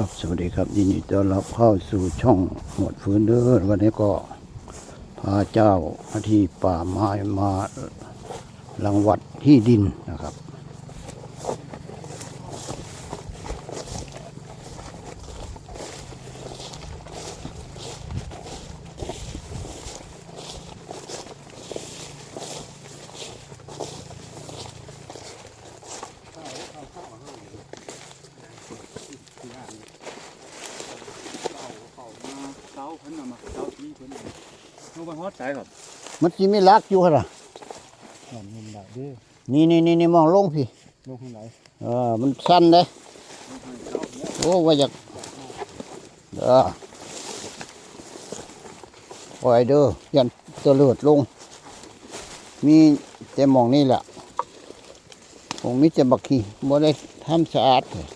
ครับสวัสดีครับ ยินดีต้อนรับเข้าสู่ช่องหมวดฟื้นเด้อวันนี้ก็พาเจ้าที่ป่าไม้มารังวัดที่ดินนะครับ เสาเพิ่นน่ะมาเสาที่เพิ่นน่ะลงไปฮอดใจครับมันจีไม่รักอยู่ค่ะหอมมุมได้เด้อนี่นี่นี่นี่มองลงพี่ลงข้างไหนเออมันสั้นเลยโอ้ว่าอยากเด้อปล่อยเด้อยันเตลิดลง มีแต่หมองนี่แหละคงมีแต่บักขี้บ่ได้ทำสะอาดเลย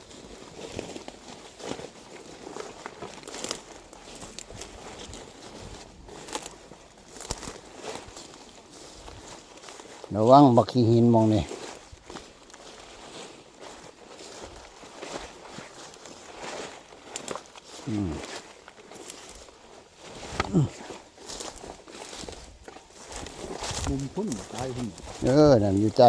ระวังบักขี้หินมองนี่อืมมุมพุ่นตายพุ่นเออ นั่นอยู่ใจ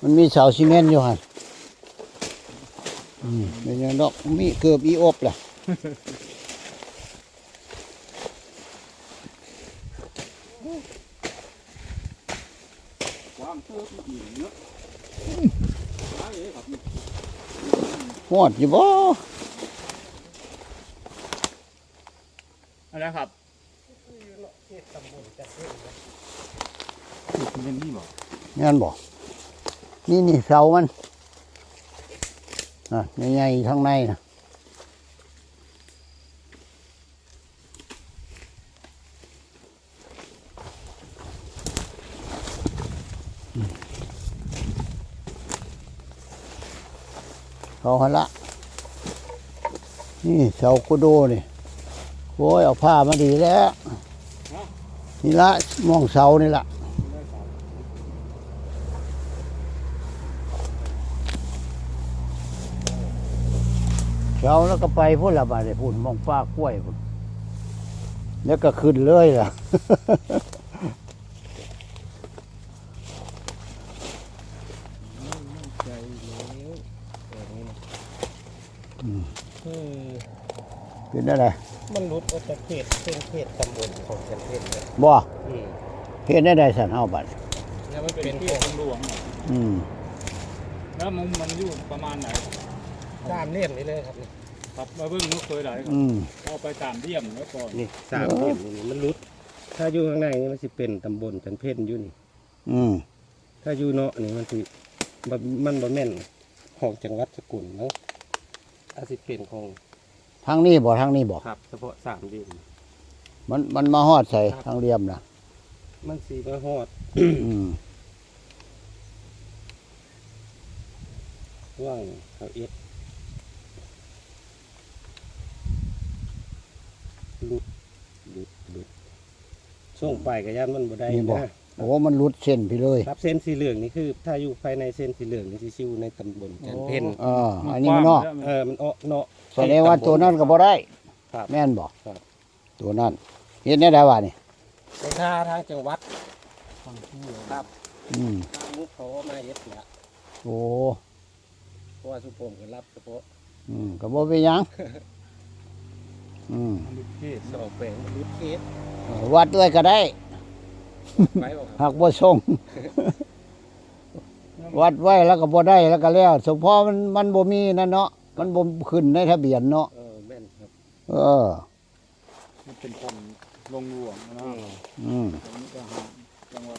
มันมีเสาซีเมนต์อยู่หันอืมเป็นยังดอกมีเกือบอีอบล่ะวางเติบอีกเนาะตายเอ้ครับ หอดอยู่บ่อะไรครับเป็นนี่บ่งั้นบ่นี่นี่เสามันอะใหญ่ๆข้างในนะ เขาหันละ นี่เสากุโดนี่โอ้ยเอาผ้ามาดีแล้ว นี่ละมองเสานี่ละเช้าแล้วก็ไปพุ่นละบาดพุ่นมองป้ากล้วยพุ่นแล้วก็ขึ้นเลยล่ะ ใจแล้วแบบนี้นะเออ เป็นอะไรมันรุดออกจากเขตเป็นเขตตำบลของจันเทนเลยบ่อืมเฮ็ดได้ได้สันเฮาบัดแล้วมันเป็นที่ของหลวงเนี่ยอืมแล้วมุมมันอยู่ประมาณไหนตามเลี่ยมนี่เลยครับนี่ครับมาเบิ่งนุกเคยได้ครับอืมเอาไปตามเดี่ยมแล้วก่อนนี่สามเลี่ยมนี่มันรุด ถ้าอยู่ข้างในนี่มันสิเป็นตำบลจันเพนอยู่นี่ อืมถ้าอยู่เนาะนี่มันสิบ่มันบ่แม่นของจังหวัดสกุลเนาะอาจสิเป็นของ ทางนี้บ่ทางนี้บ่ครับเฉพาะสามเลี่ยมมันมันมาฮอดใส่ทางเรียมน่ะมันสีมาฮอดอืมว่างเขาเอ็ดลุดลุดลุดส่งไปกับยันมันบ่ได้นะ โอ้มันหลุดเส้นไปเลย ครับเส้นสีเหลืองนี่คือ ถ้าอยู่ภายในเส้นสีเหลืองนี่สิชิวในตำบลจันเพ็ญอ่าอันนี้มันเนาะเออมันเออเนาะแสดงว่าตัวนั้นก็บ่ได้ ครับแม่นบ่ครับ ตัวนั้นเฮ็ดได้ได้ว่านี่เป็นท่าทางจังหวัดฟังที่ครับอืมทางมุกเขามาเย็ดแหละโอ้เพราะว่าสุพรมก็รับเฉพาะอืมก็บ่เป็นหยังอืมมันลุกเทศสองแปลงรุดเคสเออวัดด้วยก็ได้ ไปบอกครับหากบ่ส่งวัดไว้แล้วก็บ่ได้แล้วก็แล้วสมพอมันมันบ่มีนั่นเนาะมันบ่ขึ้นในทะเบียนเนาะเออแม่นครับเออ มันเป็นของลงหลวงนะอืมอืมตรงนี้ก็หาจังหวัด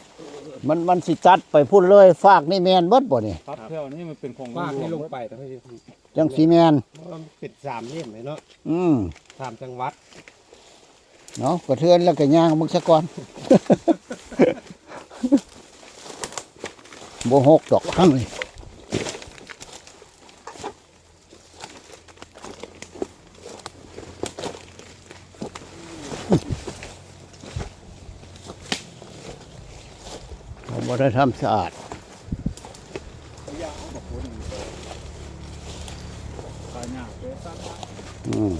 มันมันสิจัดไปพุ่นเลยฝากนี่แม่นเบิดบ่นี่ครับแถวนี้มันเป็นของหลว่างวให้งลงไปแต่ไม่ใช่จังสิแม่นเพราะว่ามันเป็นสามเล่มเลยเนาะอืมสามจังหวัด เนาะกระเทือนแล้วก็ย่างมึงซะก่อนโบหกดอกข้างเลยผมว่าได้ทำสะอาดอืม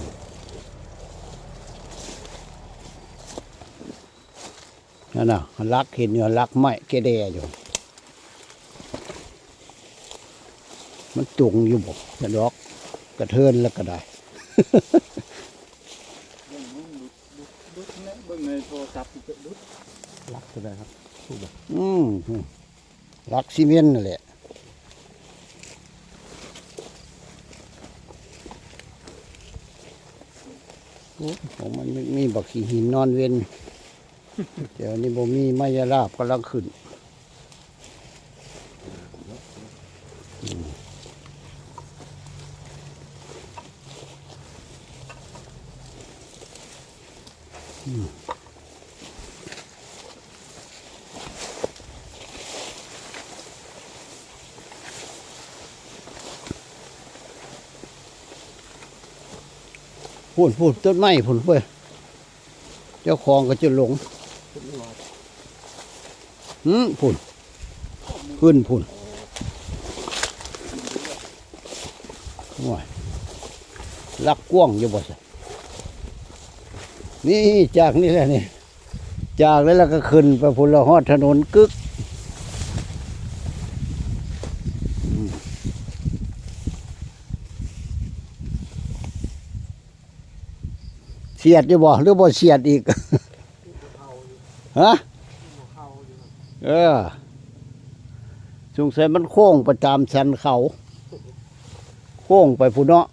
นั่นน่ะลักเห็นอยู่ลักไม้เกเดอยู่ มันจุงอยู่บ่จะดอกกระเทินแล้วก็ได้เบิ่งมึงดูดูดูในเบิ่งในโทรศัพท์ดูดูรักตัวใดครับถูกบ่อืมลักซีเมนต์นั่นแหละโอ้ของมันมีมีบักขีหินนอนเวน เดี๋ยวนี้บ่มีไมายราบกำลังขึ้นพูดพูดต้นไม้พูดเพื่อเจ้าของก็จะหลง หืมพุ่นขึ้นพุ่นว้ายลักกว้างอยู่บ่สินี่จากนี่แหละนี่ จากแล้วแล้วก็ขึ้นไปพุ่นละฮอดถนนกึกเสียดอยู่บ่หรือบ่เสียดอีกฮะ เออสงสัยมันโค้งประจามสันเขา โค้งไปพุ่นเนาะ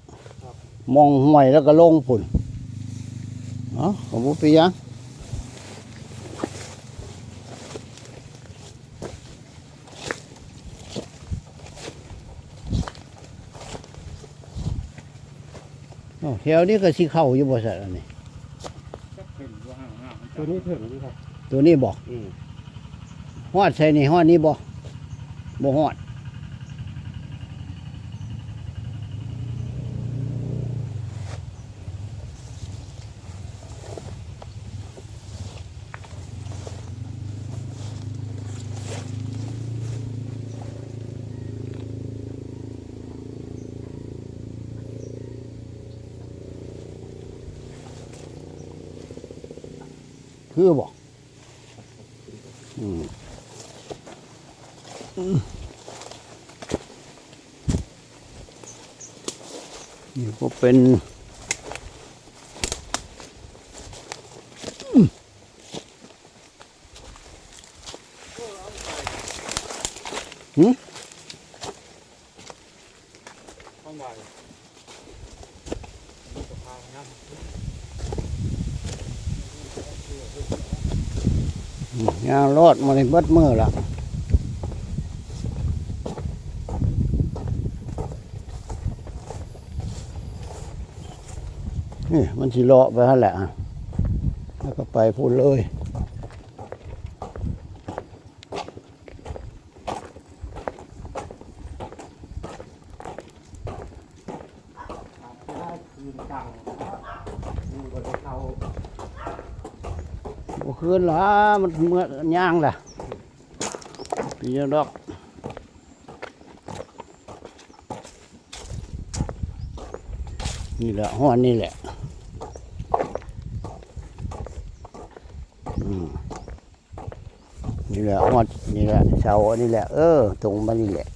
มองห่วยแล้วก็ลงพุ่นเอ๋อของบุปียังอ้าวแถวนี้ก็สิเข้าอยู่บ่สัตว์อันนี้จะเป็นว่าห่างห่างตัวนี้ถึงดีครับ ตัวนี้บอกอืม ฮอดใส่นี่ฮอดนี้บ่บ่ฮอดคือบอกอืม นี่ก็เป็นอืมหืมข้างใบมีกระเพรานะยางรอดมาในเบิดมือละ นี่มันสิเลาะไปหั่นแหละ แล้วก็ไปพูดเลยได้คืนจังดูบนเขาบ่คืนหรอมันเมื่อย่างล่ะปีนดอกนี่แหละห้อนนี่แหละอืม นี่แหละหอนนี่แหละเสาอันนี้แหละ เออตรงมานี่แหละ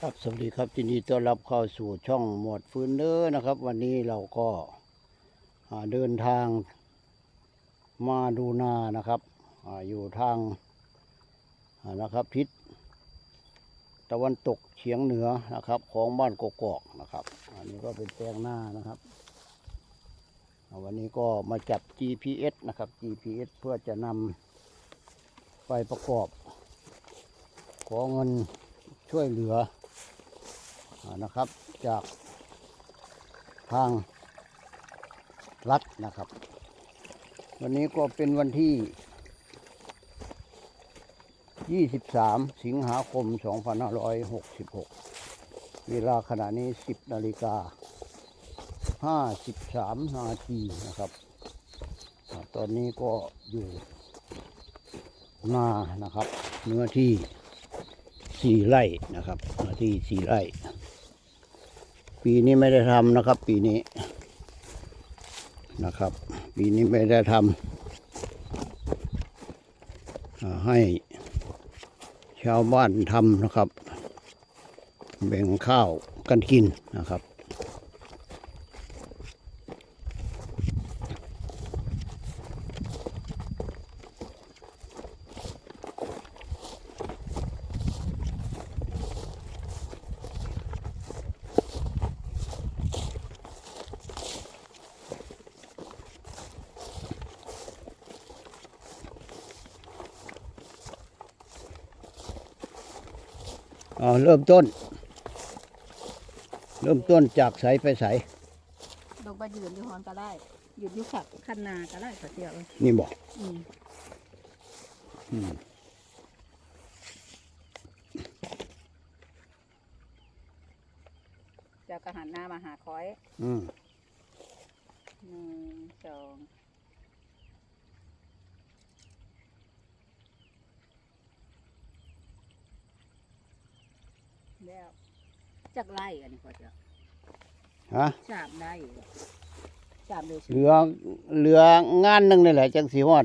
ครับสวัสดีครับที่นี้ต้อนรับเข้าสู่ช่องหมวดฟื้นเด้อนะครับ วันนี้เราก็เดินทาง มาดูนานะครับออยู่ทางนะครับทิศตะวันตกเฉียงเหนือนะครับ ของบ้านกกอกนะครับ อันนี้ก็เป็นแปลงหน้านะครับวันนี้ก็มาจับ GPS นะครับ GPS เพื่อจะนำไปประกอบ ขอเงินช่วยเหลือนะครับ จากทางรัฐนะครับ วันนี้ก็เป็นวันที่ 23 สิงหาคม 2566 เวลาขณะนี้ 10 นาฬิกา 53 นาทีนะครับ ตอนนี้ก็อยู่นานะครับ เนื้อที่สี่ไร่นะครับเนื้อที่สี่ไร่ ปีนี้ไม่ได้ทำนะครับ ปีนี้นะครับ ปีนี้ไม่ได้ทำให้ชาวบ้านทำนะครับ แบ่งข้าวกันกินนะครับ อ่าเริ่มต้น เริ่มต้นจากใสไปใสลงไปยืนอยู่ฮอนก็ได้ยืนอยู่ฝักคันนาก็ได้ก็เดียวเองนี่บอกอืมอืมเจ้าก็หันหน้ามาหาคอยอืมหนึ่งสอง แล้วจักไล่อันนี้พอจะฮะสามได้สามเลยเหลือเหลืองานหนึ่งนี่แหละจังสีฮอด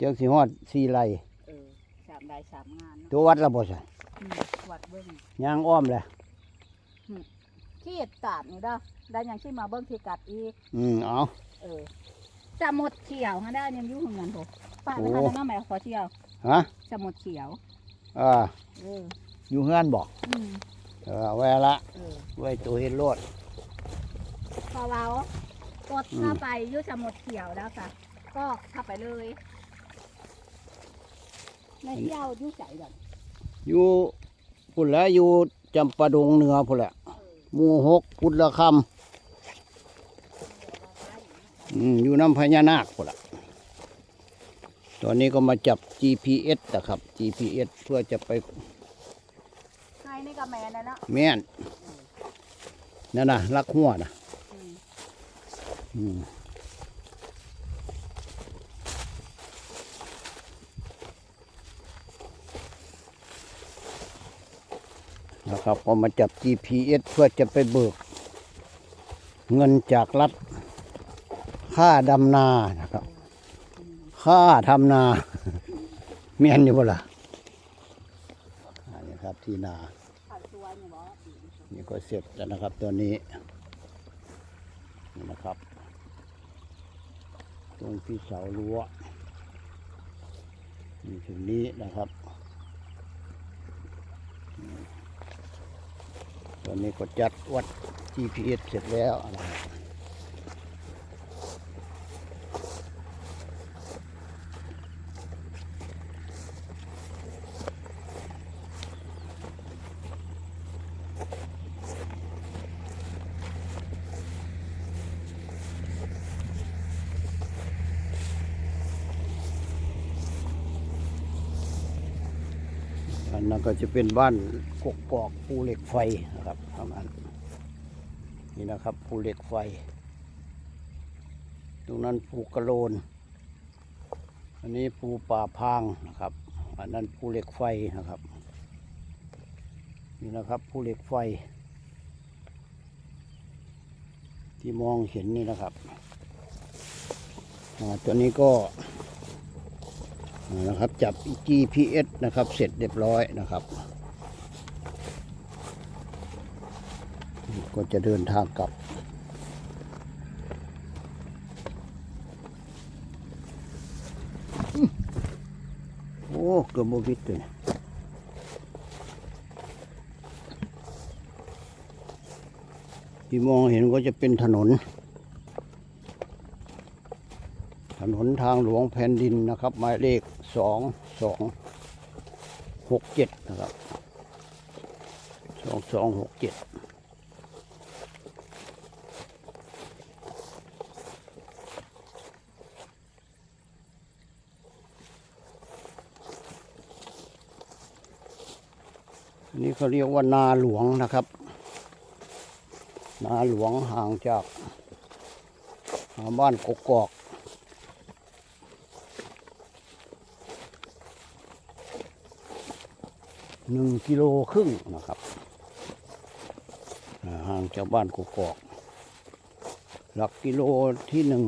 จังสีฮอดสี่ไร่เออสามได้สามงานเนาะตัววัดละบ่ใช่อืมวัดเบิ้งยางอ้อมเลยที่กัดนี่เด้อได้ยังที่มาเบิ้งที่กัดอีก อืมเอา เออจะหมดเขียวฮะได้ยังอยุ่งเหมือนผมป้าโอ้ไม่ทันน้ำใหม่ขอเที่ยวฮะจะหมดเขียว อ่าเออ อยู่เฮือนบอกอืมเออเอาไว้ละเออไว้ตัวเห็นโลดพอเรากดเข้าไปอยุ่จะหมดเขียวแล้วค่ะ ก็เข้าไปเลยในเที่ยวอยุ่ใส่แบบอยู่พุ่นแหล้วอยู่จำปาดงเหนือพุ่นแหละหมู่หกพุทธคำอืมอยู่น้ำพญานาคพุ่นละตอนนี้ก็มาจับ GPS นะครับ GPS เพื่อจะไปใครนี่ก็ แมนนะเนาะแม่นนั่นนะลักหัวนะอืมอืมนะครับก็มาจับ GPS เพื่อจะไปเบิก เงินจากรัฐ ค่าดำนานะครับ ค่าทำนาเมียนอยู่บ่ล่ะอันนี้ครับที่นาผ่า นี่ก็เสร็จแล้วนะครับตัวนี้นี่นะครับ ตรงที่เสารั้วนี่ถึงนี้นะครับตัวนี้ก็จัดวัด GPS เสร็จแล้วนะครับ อันนั้นก็จะเป็นบ้านกกกอกภูเหล็กไฟนะครับประมาณนี่นะครับภูเหล็กไฟ ตรงนั้นภูกระโลน อันนี้ภูป่าพางนะครับ อันนั้นภูเหล็กไฟนะครับนี่นะครับภูเหล็กไฟ ที่มองเห็นนี่นะครับตัวนี้ก็ นะครับจับ GPS นะครับ เสร็จเรียบร้อยนะครับ ก็จะเดินทางกลับ โอ้เกือบโมบิดเลยที่มองเห็นก็จะเป็นถนน ถนนทางหลวงแผ่นดินนะครับ หมายเลขสองสองหกเจ็ดนะครับสองสองหกเจ็ดนี่เขาเรียกว่านาหลวงนะครับ นาหลวงห่างจากอ่าบ้านกกอก หนึ่งกิโลครึ่งนะครับห่างจากบ้านกกอก หลักกิโลที่หนึ่ง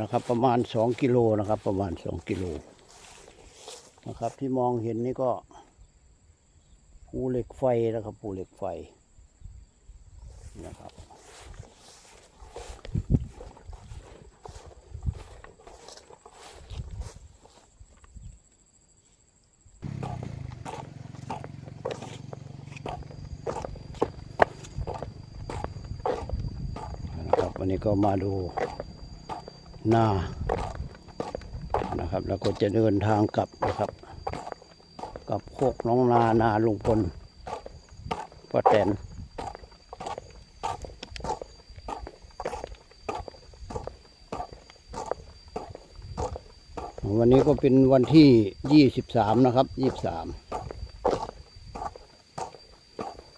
นะครับประมาณสองกิโลนะครับ ประมาณสองกิโลนะครับที่มองเห็นนี่ก็ภูเหล็กไฟนะครับภูเหล็กไฟนะครับ วันนี้ก็มาดูหน้านะครับ แล้วก็จะเดินทางกลับนะครับ กับโคกน้องนานาลุงพลป้าแตนวันนี้ก็เป็นวันที่ 23 นะครับ 23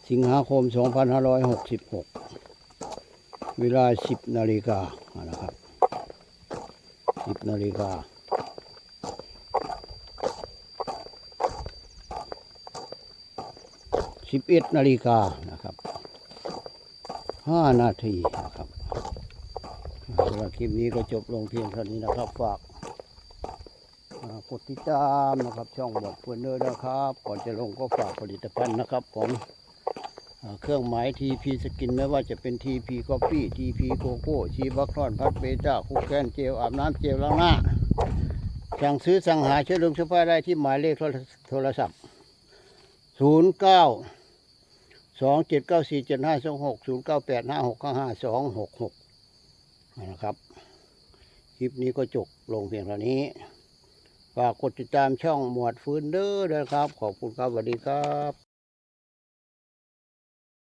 สิงหาคม 2566 เวลาสิบนาฬิกานะครับสิบนาฬิกาสิบเอ็ดนาฬิกานะครับห้านาทีนะครับสำหรับคลิปนี้ก็จบลงเพียงเท่านี้นะครับฝากกดติดตามนะครับช่องบอทเพื่อนเนอร์นะครับ ก่อนจะลงก็ฝากผลิตภัณฑ์นะครับผม เครื่องหมาย TP สกินไม่ว่าจะเป็น TP Coffee TP Coco ชีบักทอนพัดเบต้าคุกแคนเจลอาบน้ำเจลล้างหน้า สั่งซื้อสั่งหาเชื้อเรืองเสื้อผ้าได้ที่หมายเลขโทรศัพท์ 0 9 2 7 9 4 7 5 2 6 098565266นะครับ คลิปนี้ก็จบลงเพียงเท่านี้ฝากกดติดตามช่องหมวดฟื้นเด้อด้วยครับ ขอบคุณครับสวัสดีครับ